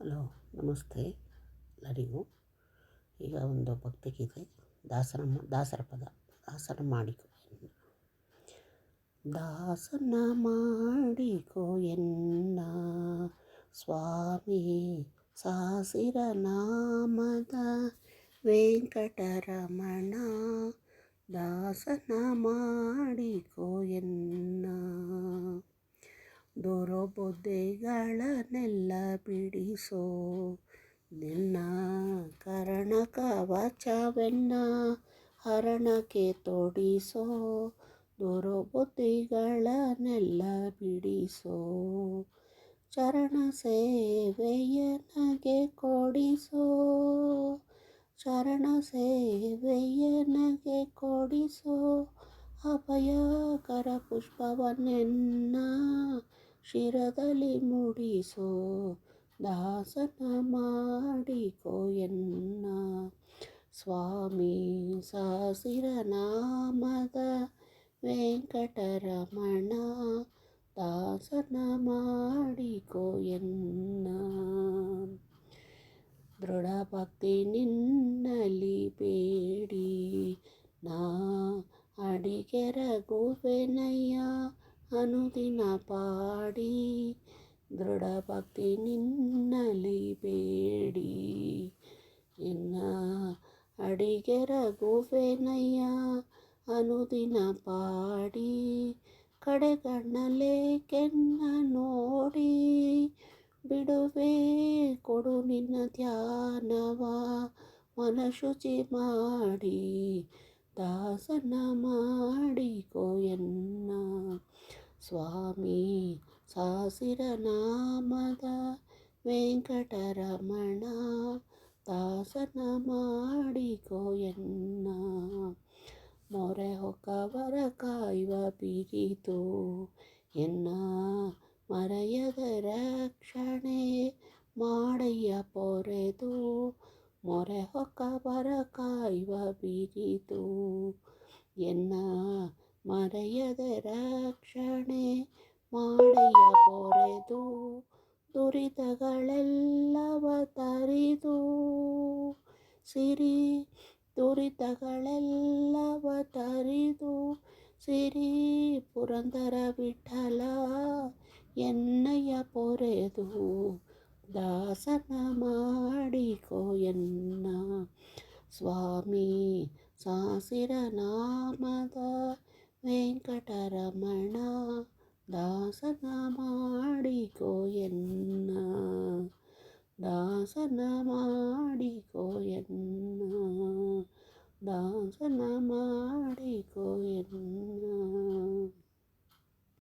Hello, ನಮಸ್ತೆ. ಎಲ್ಲರಿಗೂ ಈಗ ಒಂದು ಭಕ್ತಿಗೀತೆ. ದಾಸರ ಮ- ದಾಸರ ಪದ. ದಾಸರ ಮಾಡಿಕೊ ದಾಸನ ಮಾಡಿಕೊ ಎನ್ನ. ಸ್ವಾಮಿ ಸಾಸಿರ ನಾಮದ ವೆಂಕಟರಮಣ. ದಾಸನ ಮಾಡಿಕೊ ಎನ್ನ. ದುರಬುದ್ಧಿಗಳನ್ನೆಲ್ಲ ಬಿಡಿಸೋ ನಿನ್ನ ಕರಣ ಕವಚವೆನ್ನ ಹರಣಕ್ಕೆ ತೊಡಿಸೋ ದುರಬುದ್ಧಿಗಳನ್ನೆಲ್ಲ ಬಿಡಿಸೋ ಚರಣ ಸೇವೆಯ ಕೊಡಿಸೋ ಚರಣ ಸೇವೆಯ ನಗೆ ಕೊಡಿಸೋ ಅಭಯಕರ ಪುಷ್ಪವನ್ನೆನ್ನ ಶಿರದಲ್ಲಿ ಮುಡಿಸೋ ದಾಸನ ಮಾಡಿಕೋ ಎನ್ನ. ಸ್ವಾಮಿ ಸಾಸಿರ ನಾಮದ ವೆಂಕಟರಮಣ, ದಾಸನ ಮಾಡಿಕೋ ಎನ್ನ. ದೃಢ ಭಕ್ತಿ ನಿನ್ನಲಿ ಬೇಡಿ, ನಾ ಅಡಿಗೆರ ಅಡಿಗೆರಗುವೆನಯ್ಯ ಅನುದಿನ ಪಾಡಿ ದೃಢ ಭಕ್ತಿ ನಿನ್ನಲಿ ಬೇಡಿ. ಎನ್ನ ಅಡಿಗೆರಗುವೆನಯ್ಯ ಅನುದಿನ ಪಾಡಿ, ಕಡೆಗಣ್ಣಲೆ ಕೆನ್ನ ನೋಡಿ. ಬಿಡುವೆ ಕೊಡು ನಿನ್ನ ಧ್ಯಾನವ, ಮನಶುಚಿ ಮಾಡಿ, ದಾಸನ ಮಾಡಿ ಎನ್ನ. ಸ್ವಾಮಿ, ಸಾಸಿರ ನಾಮದ ವೆಂಕಟರಮಣ, ದಾಸನ ಮಾಡಿಕೋ ಎನ್ನ. ಮೊರೆ ಹೊಕ್ಕವರ ಕಾಯುವ ಪಿರಿತು ಎನ್ನ. ಮರೆಯದ ರಕ್ಷಣೆ ಮಾಡಯ್ಯ ಪೊರೆದು ಮೊರೆ ಹೊಕ್ಕವರ ಕಾಯುವ ಬಿರಿತು ಎನ್ನ. ಮರೆಯದ ರಕ್ಷಣೆ ಮಾಡಯ್ಯ ಪೊರೆದು ದುರಿತಗಳೆಲ್ಲವ ತರಿದು ಸಿರಿ ದುರಿತಗಳೆಲ್ಲವ ತರಿದು ಸಿರಿ ಪುರಂದರ ವಿಠಲ ಎನ್ನಯ್ಯ ಪೊರೆದು ದಾಸನ ಮಾಡಿಕೋ ಎನ್ನ ಸ್ವಾಮಿ ಸಾಸಿರ ನಾಮದ ವೆಂಕಟರಮಣ ದಾಸನ ಮಾಡಿಕೋ ಎನ್ನ ದಾಸನ ಮಾಡಿಕೋ ಎನ್ನ ದಾಸನ ಮಾಡಿಕೋ ಎನ್ನ